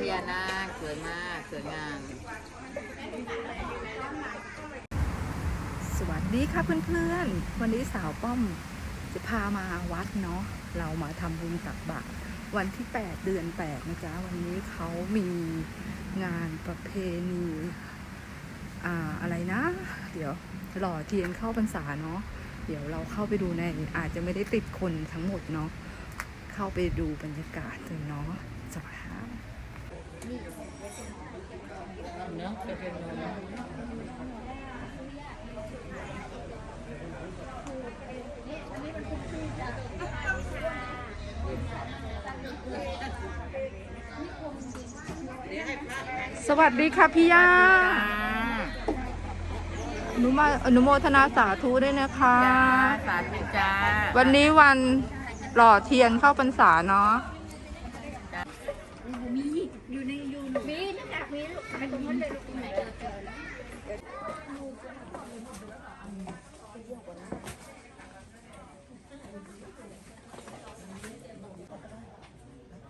พญานาคสวยมากสวยงามสวัสดีค่ะเพื่อนๆ วันนี้สาวป้อมจะพามาวัดเนาะเรามาทำบุญตักบาตรวันที่ 8 เดือน 8 นะจ๊ะ วันนี้เขามีงานประเพณีอ่าอะไรนะ เดี๋ยวหล่อเทียนเข้าพรรษาเนาะเดี๋ยวเราเข้าไปดูในอาจจะไม่ได้ติดคนทั้งหมดเนาะเข้าไปดูบรรยากาศเลยเนาะสวัสดีค่ะ เนอะจะเป็นเนอะสวัสดีค่ะพี่ย่าอนุมาอนุโมทนาสาธุด้วยนะคะจ้าสาธุจ้า วันนี้วันหล่อเทียนเข้าพรรษาเนาะ มีอยู่ในยูมีน้ำหนักมีลูกไปตรงนั้นเลยลูกไหนเจอแล้ว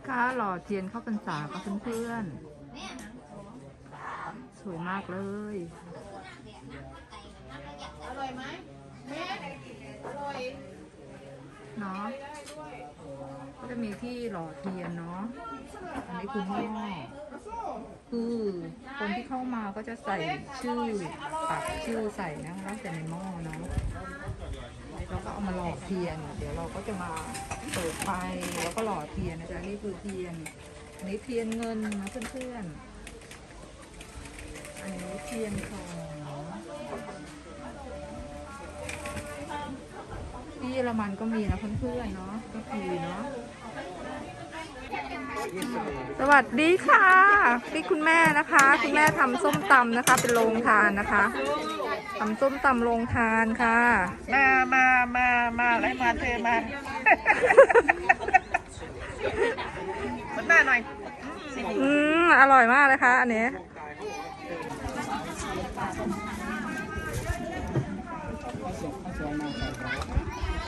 ค้าหล่อเทียนเข้าพรรษากับเพื่อนๆสวยมากเลย อร่อยไหมแม่อร่อย เนาะ จะมีที่หล่อเทียนเนาะ อันนี้คือหม้อคือคนที่เข้ามาก็จะใส่ชื่อปักชื่อใส่นะคะใส่ในหม้อเนาะแล้วก็เอามาหล่อเทียน เดี๋ยวเราก็จะมาเปิดไฟแล้วก็หล่อเทียนนะจ๊ะนี่คือเทียน อันนี้เทียนเงินนะเพื่อนๆ อันนี้เทียนทองที่เยอรมันก็มีนะเพื่อนๆเนาะก็คือเนาะ สวัสดีค่ะนี่คุณแม่นะคะ คุณแม่ทำส้มตำนะคะ เป็นโรงทานนะคะทำส้มตำโรงทานค่ะ มามามามาอะไรมาเธอมามันหน้าหน่อย อืมอร่อยมากเลยค่ะอันนี้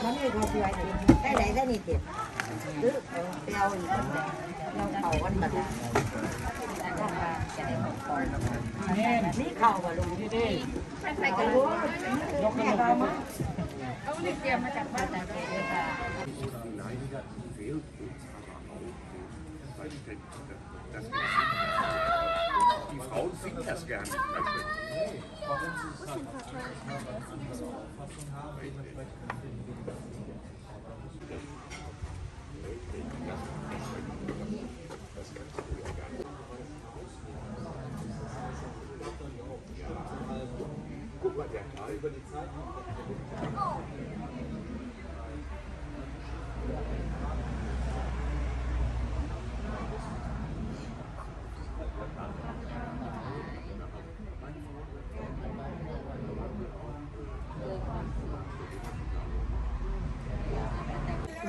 มันมีความเชื่ออยู่ได้ไหนได้นี่เจ็บหรือเปรี้ยวอีกเราเข่ากันมาดูนี่เข่ามาลุงที่นี่ใส่กันรู้ยกกันลงมาเอาเนี่ยเตรียมมาจากบ้านจากเกค่ะ die Frauen finden das gar nicht. Guck mal, der hat über die Zeit.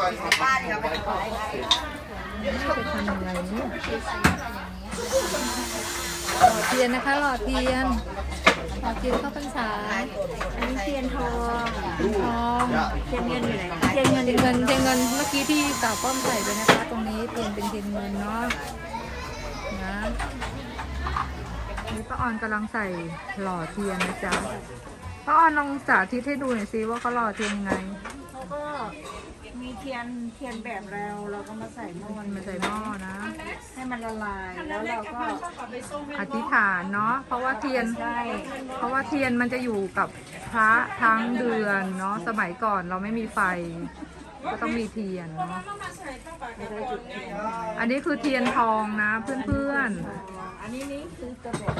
บ้านเราไปขายจะทำยังไงเนี่ยหล่อเทียนนะคะหล่อเทียนหล่อเทียนเข้าพรรษาอันนี้เทียนทองเทียนทองเทียนเงินอยู่ไหนคะเทียนเงินเทียนเงินเทียนเงินเมื่อกี้ที่สาวป้อมใส่ไปนะคะ ตรงนี้เทียนเป็นเทียนเงินเนาะนะนี่ป้าออนกำลังใส่หล่อเทียนนะจ๊ะป้าออนลองสาธิตให้ดูหน่อยสิว่าเขาหล่อเทียนยังไง เทียนเทียนแบบเราเราก็มาใส่หม้อมันใส่หม้อนะ ให้มันละลายแล้วเราก็อธิษฐานเนาะเพราะว่าเทียนได้เพราะว่าเทียนมันจะอยู่กับพระทั้งเดือนเนาะสมัยก่อนเราไม่มีไฟ ก็ต้องมีเทียนเนาะไม่ได้จุดเทียนอันนี้คือเทียนทองนะเพื่อนอัน อันนี้นี่คือตัวแบบ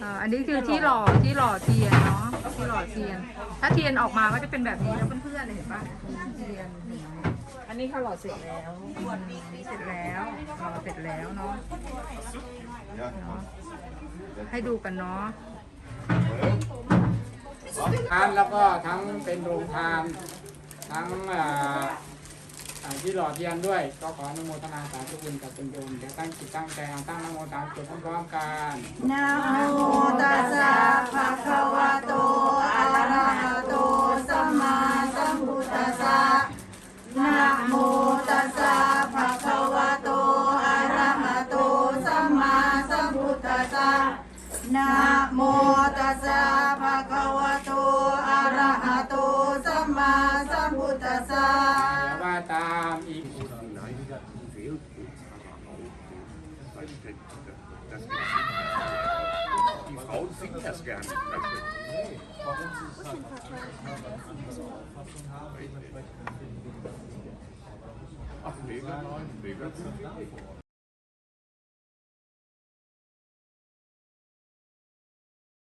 เอ่ออันนี้คือที่หล่อที่หล่อเทียนเนาะที่หล่อเทียน ถ้าเทียนออกมาก็จะเป็นแบบนี้นะเพื่อนๆเห็นปะเทียนอันนี้เขาหล่อเสร็จแล้วเสร็จแล้วหล่อเสร็จแล้วเนาะเนาะให้ดูกันเนาะทานแล้วก็ทั้งเป็นโรงทาน ทั้งอ่า ที่หล่อเทียนด้วย ก็ขออนุโมทนาสาธุบุญกับคุณโยมจะตั้งจิตตั้งใจเอาตั้งนโมตามจุดพร้อมๆกันนะโมตัสสะภะคะวะโตอะระหะโตสัมมาสัมพุทธัสสะนะโมตัสสะภะคะวะโตอะระหะโตสัมมาสัมพุทธัสสะนะโม Denke, das die Frauen singen das gerne. Ach, mega nein, mega gut.